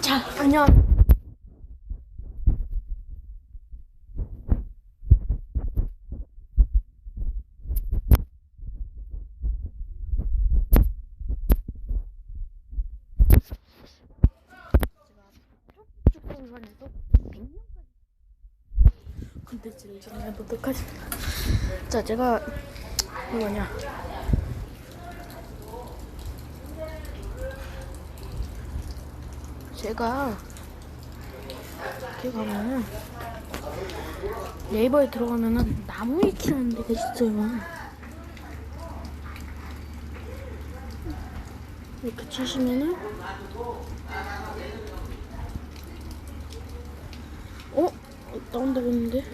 자, 안녕. 축구관에서 100년까지 컨텐츠를 진행해보도록 하겠습니다. 자, 제가 뭐냐 제가 이렇게 가면은 네이버에 들어가면은 나무 익히는 데가 있어요. 이렇게 치시면은 어? 어, 나온다고 했는데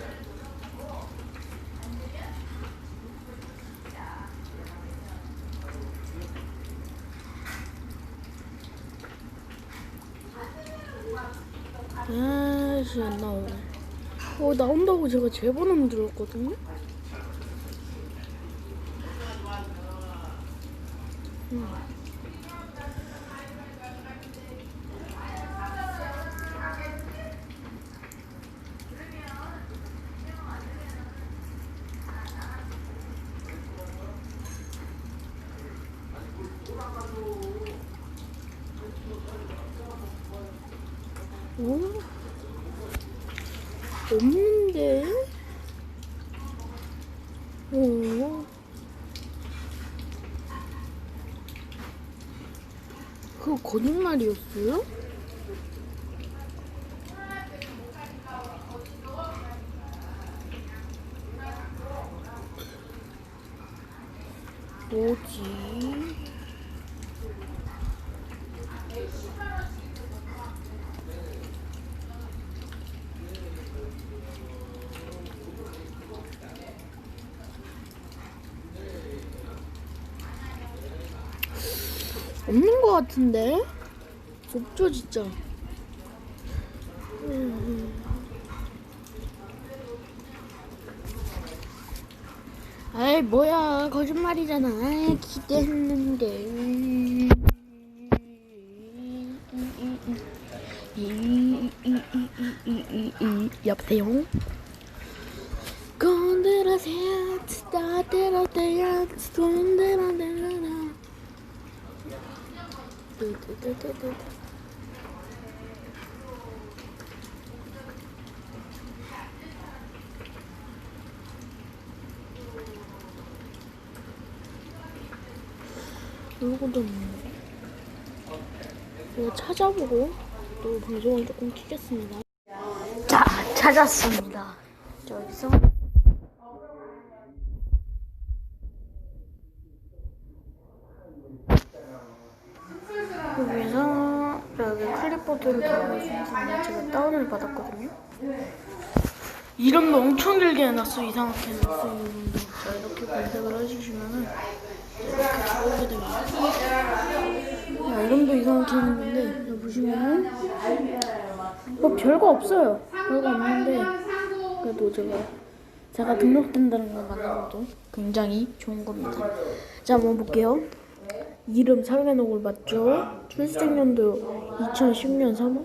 아씨 안 나오네. 어 나온다고 제가 제보는 들었거든요? 음. 오 없는데 오 그거 거짓말이었어요? 뭐지? 없는 것 같은데? 없죠 진짜 음. 아이 뭐야 거짓말이잖아 아이, 기대했는데 여보세요? 건드라세요 따뜻하대요 뜨뜨뜨뜨뜨. 없네. 이거 찾아보고 또 방송을 조금 키겠습니다. 자, 찾았습니다. 저기서 여기서 클립보드를 달아주셔서 제가 다운을 받았거든요. 이름도 엄청 길게 해놨어 이상하게 해놨어 이름도. 자 이렇게 검색을 해주시면은 이렇게 들어오게 됩니다. 야, 이름도 이상하게 해놨는데 여기 보시면은 뭐 별거 없어요. 별거 없는데 그래도 제가 제가 등록된다는 걸 만나고도 굉장히 좋은 겁니다. 자 한번 볼게요. 이름 상해놓을 맞죠? 출생연도 2010년 3월?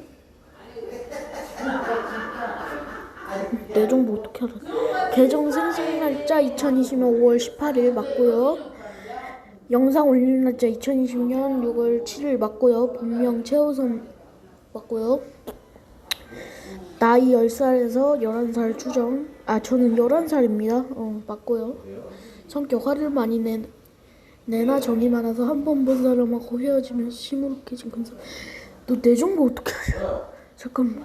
내 정보 어떻게 알아? 계정 생성 날짜 2020년 5월 18일 맞고요. 영상 올리는 날짜 2020년 6월 7일 맞고요. 본명 최호선 맞고요. 나이 10살에서 11살 추정. 아, 저는 11살입니다. 어, 맞고요. 성격 화를 많이 낸 내나 정이 많아서 한 번 본 사람하고 헤어지면서 시무룩해진 근사. 너내 정보 어떻게 알아? 잠깐만.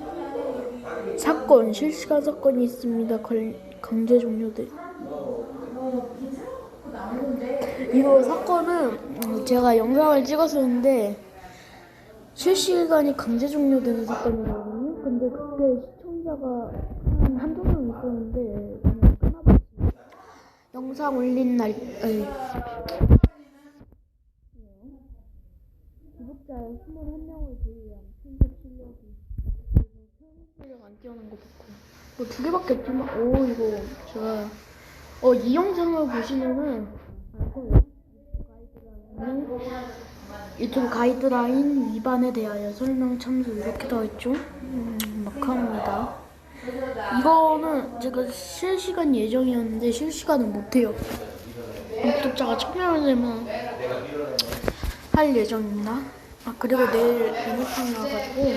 사건 실시간 사건이 있습니다. 걸, 강제 종료돼. 이거 사건은 음, 제가 영상을 찍었었는데 실시간이 강제 종료되는 사건이거든요. 근데 그때 시청자가 한 한두 명 있었는데 그냥 끊어버렸습니다. 영상 올린 날, 아니, 구독자 21명을 제외한 편집 실력이 편집력 안 띄우는 거 봤고 뭐 두 개밖에 없지만 오 이거 제가 어이 영상을 보시면은 알 거예요 가이드라는 유튜브 가이드라인 위반에 대하여 설명 참조 이렇게 더 있죠. 음, 막합니다. 이거는 제가 실시간 예정이었는데 실시간은 못해요. 구독자가 천명을 되면 할 예정입니다. 아 그리고 내일 애니팡 나와가지고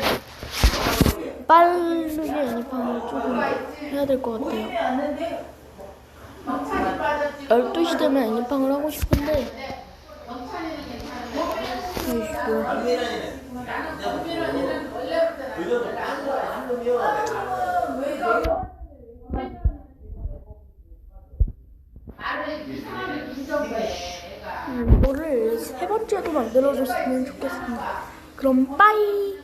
빠르게 애니팡을 조금 해야 될 것 같아요. 12시 되면 애니팡을 하고 싶은데 아이고 음, 이거를 세 번째도 만들어줬으면 좋겠습니다. 그럼 빠이